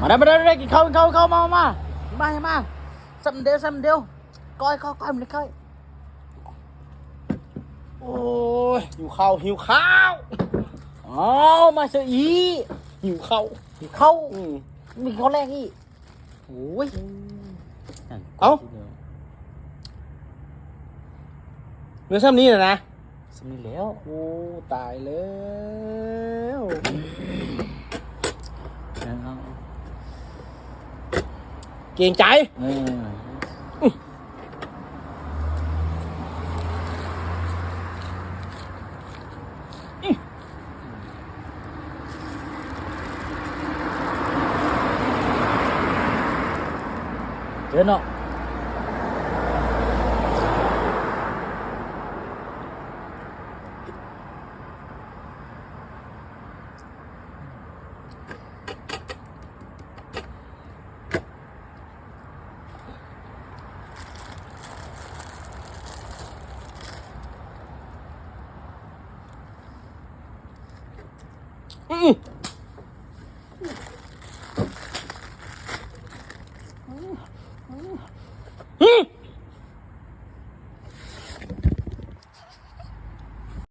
มาได้มาได้มาได้กินข้าวกินข้าวกินข้าวมามามามาสัมเดียวสัมเดียวก้อยก้อยก้อยมันเลยก้อยโอ้ยหิวข้าวหิวข้าวอ๋อมาเสียอีหิวข้าวหิวข้าวอืมมีข้าวแรกอีโอ้ยเอ้าเนื้อซ้ำนี้นะนะสำนี้แล้ว โอ้ ตายแล้ว เกรงใจ เออเจอเนาะ Mm. Mm. Mm.